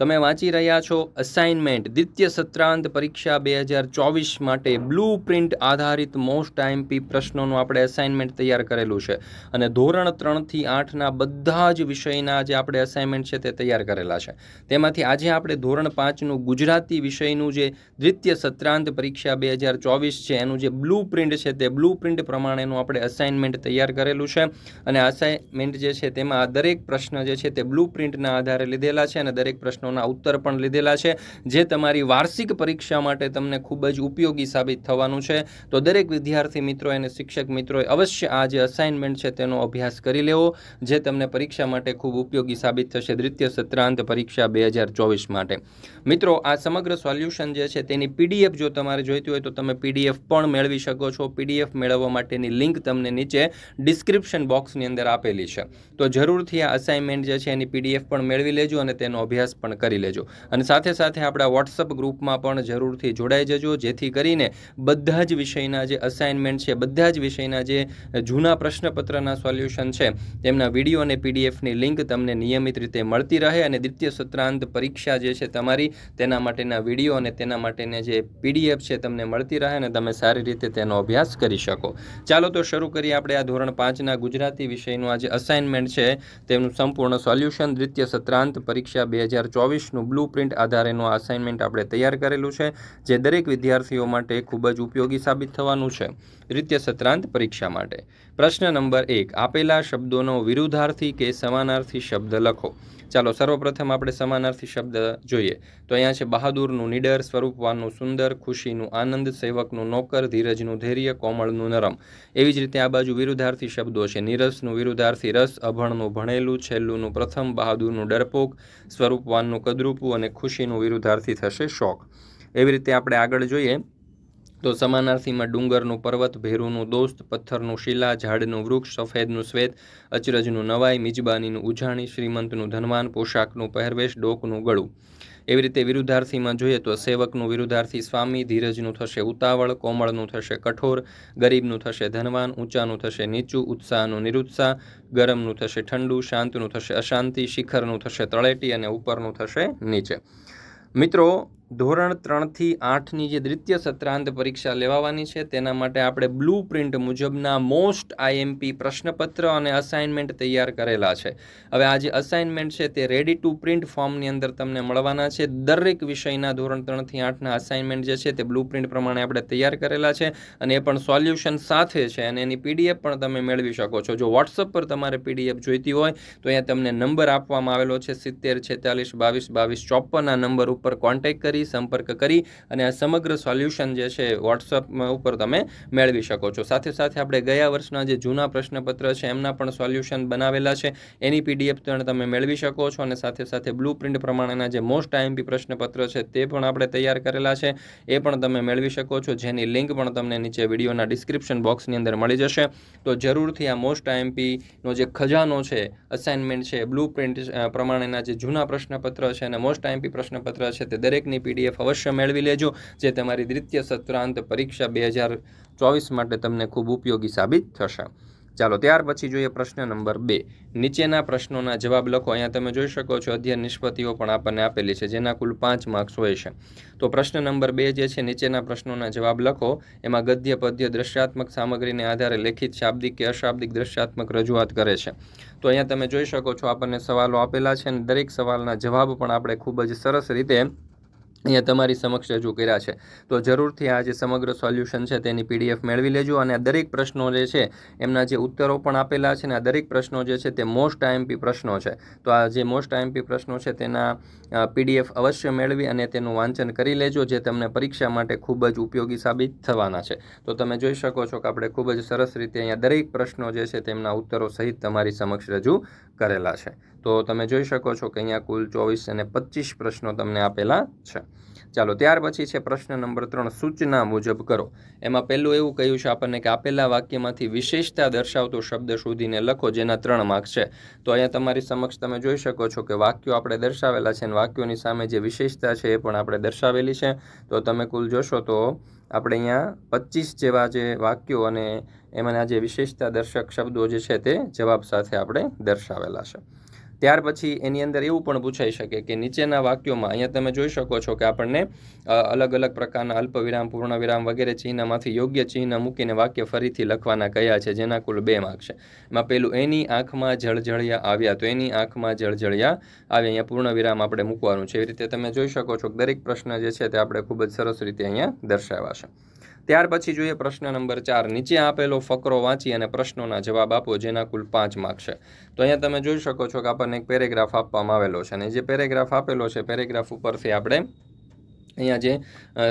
તમે વાંચી રહ્યા છો અસાઇનમેન્ટ દ્વિતીય સત્રાંત પરીક્ષા બે હજાર ચોવીસ માટે બ્લુ પ્રિન્ટ આધારિત મોસ્ટ આઈએમપી પ્રશ્નોનું આપણે અસાઇનમેન્ટ તૈયાર કરેલું છે. અને ધોરણ ત્રણથી આઠના બધા જ વિષયના જે આપણે અસાઇનમેન્ટ છે તે તૈયાર કરેલા છે. તેમાંથી આજે આપણે ધોરણ પાંચનું ગુજરાતી વિષયનું જે દ્વિતીય સત્રાંત પરીક્ષા બે હજાર ચોવીસ છે, એનું જે બ્લુ પ્રિન્ટ છે તે બ્લુ પ્રિન્ટ પ્રમાણેનું આપણે અસાઇનમેન્ટ તૈયાર કરેલું છે. અને અસાઇનમેન્ટ જે છે તેમાં દરેક પ્રશ્ન જે છે તે બ્લુ પ્રિન્ટના આધારે લીધેલા છે અને દરેક પ્રશ્નોના ઉત્તર પણ લીધેલા છે, જે તમારી વાર્ષિક પરીક્ષા માટે તમને ખૂબ જ ઉપયોગી સાબિત થવાનું છે. તો દરેક વિદ્યાર્થી મિત્રો અને શિક્ષક મિત્રોએ અવશ્ય આ જે અસાઇનમેન્ટ છે તેનો અભ્યાસ કરી લેવો, જે તમને પરીક્ષા માટે ખૂબ ઉપયોગી સાબિત થશે. દ્વિતીય સત્રાંત પરીક્ષા બે હજાર ચોવીસ માટે. મિત્રો, આ સમગ્ર સોલ્યુશન જે છે તેની પીડીએફ જો તમારે જોઈતી હોય તો તમે પીડીએફ પણ મેળવી શકો છો. પીડીએફ મેળવવા માટેની લિંક તમને નીચે ડિસ્ક્રિપ્શન બોક્સની અંદર આપેલી છે. તો જરૂરથી આ અસાઇનમેન્ટ જે છે એની પીડીએફ પણ મેળવી લેજો અને તેનો અભ્યાસ પણ કરી લેજો. અને સાથે સાથે આપણા વોટ્સઅપ ગ્રુપમાં પણ જરૂરથી જોડાઈ જજો, જેથી કરીને બધા જ વિષયના જે અસાઇનમેન્ટ છે, બધા જ વિષયના જે જૂના પ્રશ્નપત્રના સોલ્યુશન છે, તેમના વીડિયો અને પીડીએફની લિંક તમને નિયમિત રીતે મળતી રહે અને દ્વિતીય સત્રાંત પરીક્ષા જે છે તમારી, તેના માટેના વીડિયો અને તેના માટેના જે પીડીએફ છે તમને મળતી રહે અને તમે સારી રીતે તેનો અભ્યાસ કરી શકો. ચાલો તો શરૂ કરીએ આપણે આ ધોરણ પાંચના ગુજરાતી વિષયનું આ જે અસાઇનમેન્ટ છે, તેનું સંપૂર્ણ સોલ્યુશન દ્વિતીય સત્રાંત પરીક્ષા બે હજાર ચોવીસનું બ્લુ પ્રિન્ટ આધારેનું અસાઇનમેન્ટ આપણે તૈયાર કરેલું છે, જે દરેક વિદ્યાર્થીઓ માટે ખૂબ જ ઉપયોગી સાબિત થવાનું છે. દ્વિતીય સત્રાંત પરીક્ષા માટે. પ્રશ્ન નંબર એક, આપેલા શબ્દોનો વિરુદ્ધાર્થી કે સમાનાર્થી શબ્દ લખો. ચાલો, સર્વપ્રથમ આપણે સમાનાર્થી શબ્દ જોઈએ. તો અહીંયા છે, બહાદુરનું નીડર, સ્વરૂપવાનનું સુંદર, ખુશીનું આનંદ, સેવકનું નોકર, ધીરજનું ધૈર્ય, કોમળનું નરમ. એવી જ રીતે આ બાજુ વિરુદ્ધાર્થી શબ્દો છે. નીરસનું વિરુદ્ધાર્થી રસ, અભણનું ભણેલું, છેલ્લુંનું પ્રથમ, બહાદુરનું ડરપોક, સ્વરૂપવાનનું કદરૂપું અને ખુશીનું વિરુદ્ધાર્થી થશે શોખ એવી રીતે આપણે આગળ જોઈએ તો સમાનાર્થીમાં ડુંગરનું પર્વત, ભેરુનું દોસ્ત, પથ્થરનું શિલા, ઝાડનું વૃક્ષ, સફેદનું શ્વેત, અચરજનું નવાઈ, મિજબાનીનું ઉજાણી, શ્રીમંતનું ધનવાન, પોશાકનું પહેરવેશ, ડોકનું ગળું. એવી રીતે વિરુદ્ધાર્થીમાં જોઈએ તો સેવકનું વિરુદ્ધાર્થી સ્વામી, ધીરજનું થશે ઉતાવળ, કોમળનું થશે કઠોર, ગરીબનું થશે ધનવાન, ઊંચાનું થશે નીચું, ઉત્સાહનું નિરુત્સાહ, ગરમનું થશે ઠંડુ, શાંતનું થશે અશાંતિ, શિખરનું થશે તળેટી અને ઉપરનું થશે નીચે. મિત્રો ધોરણ ત્રણથી આઠની જે દ્વિતીય સત્રાંત પરીક્ષા લેવાવાની છે, તેના માટે આપણે બ્લુ પ્રિન્ટ મુજબના મોસ્ટ આઈએમપી પ્રશ્નપત્ર અને અસાઇનમેન્ટ તૈયાર કરેલા છે. હવે આ જે અસાઇનમેન્ટ છે, તે રેડી ટુ પ્રિન્ટ ફોર્મની અંદર તમને મળવાના છે. દરેક વિષયના ધોરણ ત્રણથી આઠના અસાઇનમેન્ટ જે છે, તે બ્લુ પ્રિન્ટ પ્રમાણે આપણે તૈયાર કરેલા છે અને એ પણ સોલ્યુશન સાથે છે અને એની પીડીએફ પણ તમે મેળવી શકો છો. જો વોટ્સઅપ પર તમારે પીડીએફ જોઈતી હોય, તો અહીંયા તમને નંબર આપવામાં આવેલો છે, સિત્તેર, છેતાલીસ, બાવીસ બાવીસ ચોપન નંબર ઉપર કોન્ટેક્ટ કરી સંપર્ક કરી અને આ સમગ્ર સોલ્યુશન જે છે વોટ્સઅપ ઉપર તમે મેળવી શકો છો. સાથે સાથે આપણે ગયા વર્ષના જે જૂના પ્રશ્નપત્ર છે, એમના પણ સોલ્યુશન બનાવેલા છે. એની પીડીએફ પણ તમે મેળવી શકો છો અને સાથે સાથે બ્લુ પ્રિન્ટ પ્રમાણેના જે મોસ્ટ આઈએમપી પ્રશ્નપત્ર છે, તે પણ આપણે તૈયાર કરેલા છે. એ પણ તમે મેળવી શકો છો. જેની લિંક પણ તમને નીચે વિડીયોના ડિસ્ક્રિપ્શન બોક્સની અંદર મળી જશે. તો જરૂરથી આ મોસ્ટ આઈએમપીનો જે ખજાનો છે અસાઇનમેન્ટ છે બ્લુ પ્રિન્ટ પ્રમાણેના જે જૂના પ્રશ્નપત્ર છે અને મોસ્ટ આઈએમપી પ્રશ્નપત્ર છે, તે દરેકની પીડીએફ અવશ્ય મેળવી લેજો, જે તમારી દ્વિતીય સત્રાંત પરીક્ષા બે હજાર ચોવીસ માટે તમને ખૂબ ઉપયોગી સાબિત થશે. ચાલો, ત્યાર પછી જોઈએ પ્રશ્ન નંબર બે. નીચેના પ્રશ્નોના જવાબ લખો. અહીંયા તમે જોઈ શકો છો, અધ્યયન નિષ્પત્તિઓ પણ આપણને આપેલી છે, જેના કુલ પાંચ માર્ક્સ હોય છે. તો પ્રશ્ન નંબર બે જે છે, નીચેના પ્રશ્નોના જવાબ લખો. એમાં ગદ્ય, પદ્ય, દ્રશ્યાત્મક સામગ્રીને આધારે લેખિત, શાબ્દિક કે અશાબ્દિક દ્રશ્યાત્મક રજૂઆત કરે છે. તો અહીંયા તમે જોઈ શકો છો, આપણને સવાલો આપેલા છે અને દરેક સવાલના જવાબ પણ આપણે ખૂબ જ સરસ રીતે અહીંયા તમારી સમક્ષ રજૂ કર્યા છે. તો જરૂરથી આ જે સમગ્ર સોલ્યુશન છે તેની પીડીએફ મેળવી લેજો અને આ દરેક પ્રશ્નો જે છે, એમના જે ઉત્તરો પણ આપેલા છે ને આ દરેક પ્રશ્નો જે છે તે મોસ્ટ આઈએમપી પ્રશ્નો છે. તો આ જે મોસ્ટ આઈએમપી પ્રશ્નો છે તેના પીડીએફ અવશ્ય મેળવી અને તેનું વાંચન કરી લેજો જે તમને પરીક્ષા માટે ખૂબ જ ઉપયોગી સાબિત થવાના છે. તો તમે જોઈ શકો છો કે આપણે ખૂબ જ સરસ રીતે અહીંયા દરેક પ્રશ્નો જે છે તેમના ઉત્તરો સહિત તમારી સમક્ષ રજૂ કરેલા છે. તો તમે જોઈ શકો છો કે અહીંયા કુલ ચોવીસ અને પચીસ પ્રશ્નો તમને આપેલા છે. ચાલો, ત્યાર પછી છે પ્રશ્ન નંબર ત્રણ, સૂચના મુજબ કરો. એમાં પહેલું એવું કહ્યું છે આપણને કે આપેલા વાક્યમાંથી વિશેષતા દર્શાવતો શબ્દ શોધીને લખો, જેના ત્રણ માર્ક છે. તો અહીંયા તમારી સમક્ષ તમે જોઈ શકો છો કે વાક્યો આપણે દર્શાવેલા છે અને વાક્યોની સામે જે વિશેષતા છે એ પણ આપણે દર્શાવેલી છે. તો તમે કુલ જોશો તો આપણે અહીંયા પચીસ જેવા જે વાક્યો અને એમાંના જે વિશેષતા દર્શક શબ્દો જે છે તે જવાબ સાથે આપણે દર્શાવેલા છે. ત્યાર પછી એની અંદર એવું પણ પૂછાઈ શકે કે નીચેના વાક્યોમાં અહીંયા તમે જોઈ શકો છો કે આપણને અલગ અલગ પ્રકારના અલ્પવિરામ, પૂર્ણવિરામ વગેરે ચિહ્નમાંથી યોગ્ય ચિહ્ન મૂકીને વાક્ય ફરીથી લખવાના કયા છે, જેના કુલ બે માર્ક છે. એમાં પેલું, એની આંખમાં જળજળિયા આવ્યા તો એની આંખમાં જળજળિયા આવ્યા અહીંયા પૂર્ણવિરામ આપણે મૂકવાનું છે. એવી રીતે તમે જોઈ શકો છો દરેક પ્રશ્ન જે છે તે આપણે ખૂબ જ સરસ રીતે અહીંયા દર્શાવ્યા છે. ત્યાર પછી જોઈએ પ્રશ્ન નંબર ચાર. નીચે આપેલો ફકરો વાંચી અને પ્રશ્નોના જવાબ આપો, જેના કુલ પાંચ માર્ક છે. તો અહીંયા તમે જોઈ શકો છો કે આપણને એક પેરેગ્રાફ આપવામાં આવેલો છે. અને જે પેરેગ્રાફ આપેલો છે, પેરેગ્રાફ ઉપરથી આપણે અહીંયા જે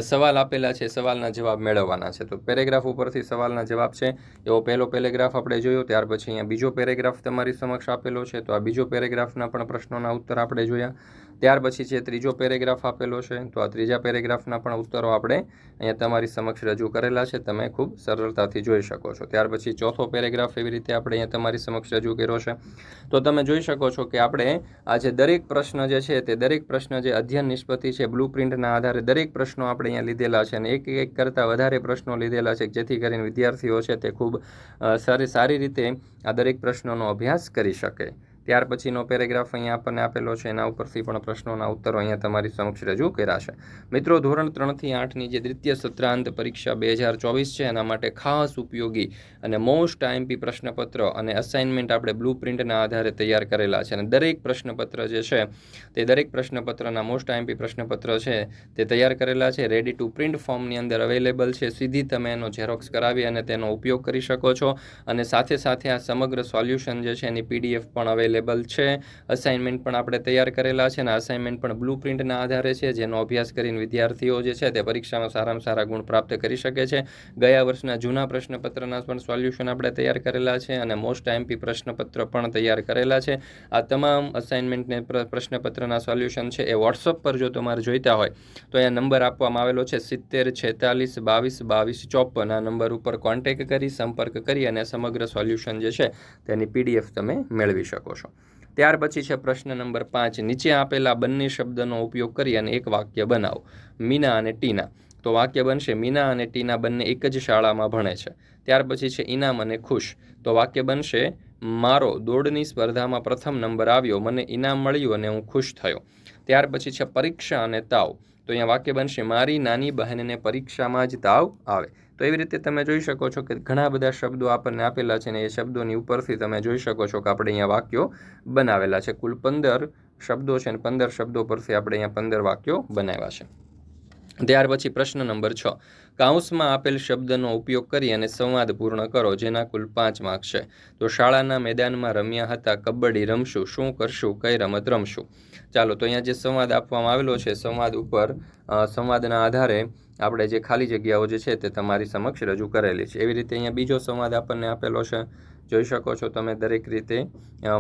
સવાલ આપેલા છે, સવાલના જવાબ મેળવવાના છે. તો પેરેગ્રાફ ઉપરથી સવાલના જવાબ છે. એવો પહેલો પેરેગ્રાફ આપણે જોયો, ત્યાર પછી અહીંયા બીજો પેરેગ્રાફ તમારી સમક્ષ આપેલો છે. તો આ બીજો પેરેગ્રાફના પણ પ્રશ્નોના ઉત્તર આપણે જોયા. ત્યાર પછી છે ત્રીજો પેરેગ્રાફ આપેલો છે. તો આ ત્રીજા પેરેગ્રાફના પણ ઉત્તરો આપણે અહીંયા તમારી સમક્ષ રજૂ કરેલા છે. તમે ખૂબ સરળતાથી જોઈ શકો છો. ત્યાર પછી ચોથો પેરેગ્રાફ એવી રીતે આપણે અહીંયા તમારી સમક્ષ રજૂ કર્યો છે. તો તમે જોઈ શકો છો કે આપણે આ જે દરેક પ્રશ્ન જે છે તે દરેક પ્રશ્ન જે અધ્યયન નિષ્પત્તિ છે, બ્લુ પ્રિન્ટના આધારે દરેક પ્રશ્નો આપણે અહીંયા લીધેલા છે અને એક એક કરતાં વધારે પ્રશ્નો લીધેલા છે જેથી કરીને વિદ્યાર્થીઓ છે તે ખૂબ સારી સારી રીતે આ દરેક પ્રશ્નોનો અભ્યાસ કરી શકે. ત્યાર પછીનો પેરેગ્રાફ અહીંયા આપણને આપેલો છે, એના ઉપરથી પણ પ્રશ્નોના ઉત્તરો અહીંયા તમારી સમક્ષ રજૂ કર્યા છે. મિત્રો, ધોરણ ત્રણથી આઠની જે દ્વિતીય સત્રાંત પરીક્ષા બે હજાર ચોવીસ છે, એના માટે ખાસ ઉપયોગી અને મોસ્ટ આઈએમપી પ્રશ્નપત્ર અને અસાઇનમેન્ટ આપણે બ્લુ પ્રિન્ટના આધારે તૈયાર કરેલા છે. અને દરેક પ્રશ્નપત્ર જે છે, તે દરેક પ્રશ્નપત્રના મોસ્ટ આઈએમપી પ્રશ્નપત્ર છે, તે તૈયાર કરેલા છે. રેડી ટુ પ્રિન્ટ ફોર્મની અંદર અવેલેબલ છે. સીધી તમે એનો ઝેરોક્સ કરાવી અને તેનો ઉપયોગ કરી શકો છો. અને સાથે સાથે આ સમગ્ર સોલ્યુશન જે છે, એની પીડીએફ પણ અવેલેબલ છે. અસાઇનમેન્ટ પણ આપણે તૈયાર કરેલા છે અને અસાઇનમેન્ટ પણ બ્લુ પ્રિન્ટના આધારે છે, જેનો અભ્યાસ કરીને વિદ્યાર્થીઓ જે છે તે પરીક્ષામાં સારામાં સારા ગુણ પ્રાપ્ત કરી શકે છે. ગયા વર્ષના જૂના પ્રશ્નપત્રના પણ સોલ્યુશન આપણે તૈયાર કરેલા છે અને મોસ્ટ આઈએમપી પ્રશ્નપત્ર પણ તૈયાર કરેલા છે. આ તમામ અસાઇનમેન્ટને પ્ર- પ્રશ્નપત્રના સોલ્યુશન છે એ વોટ્સઅપ પર જો તમારે જોઈતા હોય, તો અહીંયા નંબર આપવામાં આવેલો છે સિત્તેર, છેતાલીસ, બાવીસ બાવીસ, ચોપન. આ નંબર ઉપર કોન્ટેક કરી, સંપર્ક કરી અને સમગ્ર સોલ્યુશન જે છે તેની પીડીએફ તમે મેળવી શકો છો. ત્યાર પછી છે પ્રશ્ન નંબર પાંચ. નીચે આપેલા બંને શબ્દનો ઉપયોગ કરી અને એક વાક્ય બનાવો. મીના અને ટીના. તો વાક્ય બનશે, મીના અને ટીના બંને એક જ શાળામાં ભણે છે. ત્યાર પછી છે ઇનામ અને ખુશ. તો વાક્ય બનશે, મારો દોડની સ્પર્ધામાં પ્રથમ નંબર આવ્યો, મને ઇનામ મળ્યું અને હું ખુશ થયો. ત્યાર પછી છે પરીક્ષા અને તાવ. તો અહીંયા વાક્ય બનશે, મારી નાની બહેનને પરીક્ષામાં જ તાવ આવે. તો એવી રીતે તમે જોઈ શકો છો કે ઘણા બધા શબ્દો આપણને આપેલા છે ને એ શબ્દોની ઉપરથી તમે જોઈ શકો છો કે આપણે અહીંયા વાક્યો બનાવેલા છે. કુલ પંદર શબ્દો છે અને પંદર શબ્દો પરથી આપણે અહીંયા પંદર વાક્યો બનાવ્યા છે. ત્યાર પછી પ્રશ્ન નંબર છ. કાઉન્સમાં આપેલ શબ્દનો ઉપયોગ કરી અને સંવાદ પૂર્ણ કરો, જેના કુલ પાંચ માર્ક છે. તો શાળાના મેદાનમાં રમ્યા હતા, કબડ્ડી રમશું, શું કરશું, કઈ રમત રમશું? ચાલો, તો અહીંયા જે સંવાદ આપવામાં આવેલો છે, સંવાદ ઉપર સંવાદના આધારે આપણે જે ખાલી જગ્યાઓ જે છે તે તમારી સમક્ષ રજૂ કરેલી છે. એવી રીતે અહીંયા બીજો સંવાદ આપણને આપેલો છે. જોઈ શકો છો તમે દરેક રીતે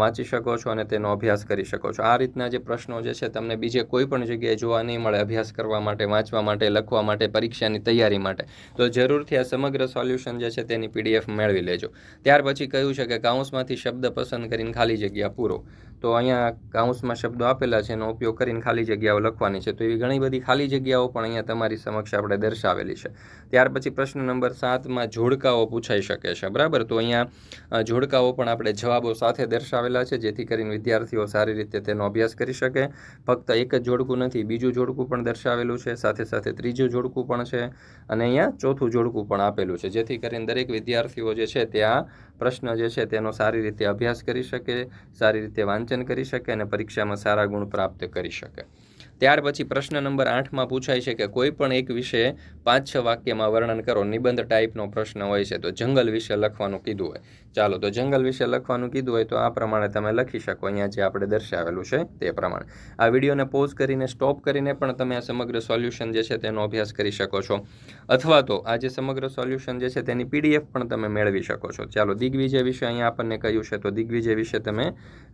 વાંચી શકો છો અને તેનો અભ્યાસ કરી શકો છો. આ રીતના જે પ્રશ્નો જે છે તમને બીજે કોઈ પણ જગ્યાએ જોવા નહીં મળે અભ્યાસ કરવા માટે, વાંચવા માટે, લખવા માટે, પરીક્ષાની તૈયારી માટે, તો જરૂરથી આ સમગ્ર સોલ્યુશન જે છે તેની પીડીએફ મેળવી લેજો. ત્યાર પછી કહ્યું છે કે કાઉન્સમાંથી શબ્દ પસંદ કરીને ખાલી જગ્યા પૂરો. તો અહીંયા કાઉન્સમાં શબ્દો આપેલા છે, એનો ઉપયોગ કરીને ખાલી જગ્યાઓ લખવાની છે. તો એવી ઘણી બધી ખાલી જગ્યાઓ પણ અહીંયા તમારી સમક્ષ આપણે દર્શાવેલી છે. ત્યાર પછી પ્રશ્ન નંબર સાતમાં જોડકાઓ પૂછાઈ શકે છે, બરાબર? તો અહીંયા જોડકાઓ પણ આપણે જવાબો સાથે દર્શાવેલા છે, જેથી કરીને વિદ્યાર્થીઓ સારી રીતે તેનો અભ્યાસ કરી શકે. ફક્ત એક જ જોડકું નથી, બીજું જોડકું પણ દર્શાવેલું છે, સાથે સાથે ત્રીજું જોડકું પણ છે અને અહીંયા ચોથું જોડકું પણ આપેલું છે. જેથી કરીને દરેક વિદ્યાર્થીઓ જે છે તે આ પ્રશ્ન જે છે તેનો સારી રીતે અભ્યાસ કરી શકે, સારી રીતે વાંચન કરી શકે અને પરીક્ષામાં સારા ગુણ પ્રાપ્ત કરી શકે. ત્યાર પછી પ્રશ્ન નંબર આઠમાં પૂછાય છે કે કોઈ પણ એક વિશે પાંચ છ વાક્યમાં વર્ણન કરો. નિબંધ ટાઈપનો પ્રશ્ન હોય છે તો જંગલ વિશે લખવાનું કીધું હોય. ચાલો તો જંગલ વિશે લખવાનું કીધું હોય તો આ પ્રમાણે તમે લખી શકો. અહીંયા જે આપણે દર્શાવેલું છે તે પ્રમાણે. આ વિડીયોને પોઝ કરીને સ્ટોપ કરીને પણ તમે આ સમગ્ર સોલ્યુશન જે છે તેનો અભ્યાસ કરી શકો છો. અથવા તો આ જે સમગ્ર સોલ્યુશન જે છે તેની પીડીએફ પણ તમે મેળવી શકો છો. ચાલો દિગ્વિજય વિશે અહીંયા આપણને કહ્યું છે, તો દિગ્વિજય વિશે તમે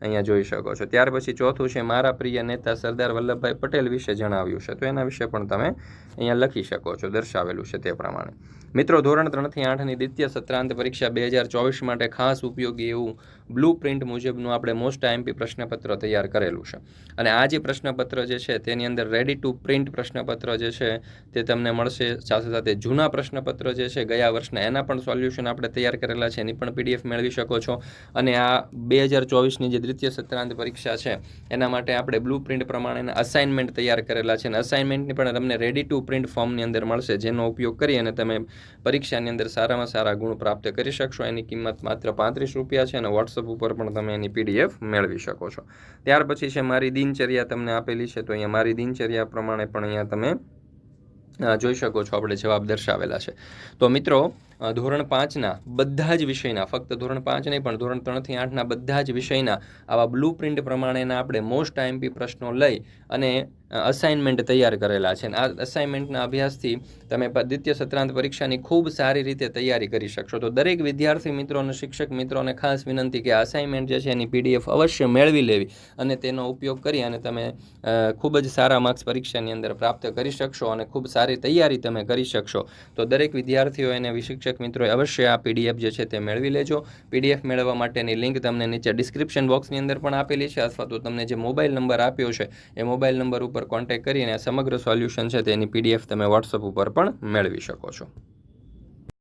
અહીંયા જોઈ શકો છો. ત્યાર પછી ચોથું છે, મારા પ્રિય નેતા સરદાર વલ્લભભાઈ પટેલ વિશે જણાવ્યું છે. તો એના વિશે પણ તમે અહીંયા લખી શકો છો, દર્શાવેલું છે તે પ્રમાણે. મિત્રો, ધોરણ ત્રણથી આઠની દ્વિતીય સત્રાંત પરીક્ષા બે હજાર ચોવીસ માટે ખાસ ઉપયોગી એવું બ્લુ પ્રિન્ટ મુજબનું આપણે મોસ્ટ આઈએમપી પ્રશ્નપત્ર તૈયાર કરેલું છે. અને આ જે પ્રશ્નપત્ર જે છે, તેની અંદર રેડી ટુ પ્રિન્ટ પ્રશ્નપત્ર જે છે, તે તમને મળશે. સાથે સાથે જૂના પ્રશ્નપત્ર જે છે, ગયા વર્ષના એના પણ સોલ્યુશન આપણે તૈયાર કરેલા છે. એની પણ પીડીએફ મેળવી શકો છો. અને આ બે હજાર ચોવીસની જે દ્વિતીય સત્રાંત પરીક્ષા છે, એના માટે આપણે બ્લુ પ્રિન્ટ પ્રમાણેના અસાઇનમેન્ટ તૈયાર કરેલા છે. અને અસાઇનમેન્ટની પણ તમને રેડી ટુ પ્રિન્ટ ફોર્મની અંદર મળશે, જેનો ઉપયોગ કરી અને તમે પરીક્ષાની અંદર સારામાં સારા ગુણ પ્રાપ્ત કરી શકશો. એની કિંમત માત્ર પાંત્રીસ રૂપિયા છે અને વોટ્સઅપ ઉપર પણ તમે એની પીડીએફ મેળવી શકો છો. ત્યાર પછી છે મારી દિનચર્યા તમને આપેલી છે, તો અહીંયા મારી દિનચર્યા પ્રમાણે પણ અહીંયા તમે જોઈ શકો છો આપણે જવાબ દર્શાવેલા છે. તો મિત્રો ધોરણ પાંચના બધા જ વિષયના, ફક્ત ધોરણ પાંચ નહીં, પણ ધોરણ ત્રણથી આઠના બધા જ વિષયના આવા બ્લુ પ્રિન્ટ પ્રમાણેના આપણે મોસ્ટ આઈએમપી પ્રશ્નો લઈ અને અસાઇનમેન્ટ તૈયાર કરેલા છે. આ અસાઇનમેન્ટના અભ્યાસથી તમે દ્વિતીય, સત્રાંત પરીક્ષાની ખૂબ સારી રીતે તૈયારી કરી શકશો. તો દરેક વિદ્યાર્થી મિત્રો અને શિક્ષક મિત્રોને ખાસ વિનંતી કે અસાઇનમેન્ટ જે છે એની પીડીએફ અવશ્ય મેળવી લેવી અને તેનો ઉપયોગ કરી અને તમે ખૂબ જ સારા માર્ક્સ પરીક્ષાની અંદર પ્રાપ્ત કરી શકશો અને ખૂબ સારી તૈયારી તમે કરી શકશો. તો દરેક વિદ્યાર્થીઓ અને શિક્ષક મિત્રોએ અવશ્ય આ પીડીએફ જે છે તે મેળવી લેજો. પીડીએફ મેળવવા માટેની લિંક તમને નીચે ડિસ્ક્રિપ્શન બોક્સની અંદર પણ આપેલી છે અથવા તો તમને જે મોબાઈલ નંબર આપ્યો છે, એ મોબાઈલ નંબર ઉપર કોન્ટેક્ટ કરીને સમગ્ર સોલ્યુશન છે તેની પીડીએફ તમે વોટ્સઅપ ઉપર પણ મેળવી શકો છો.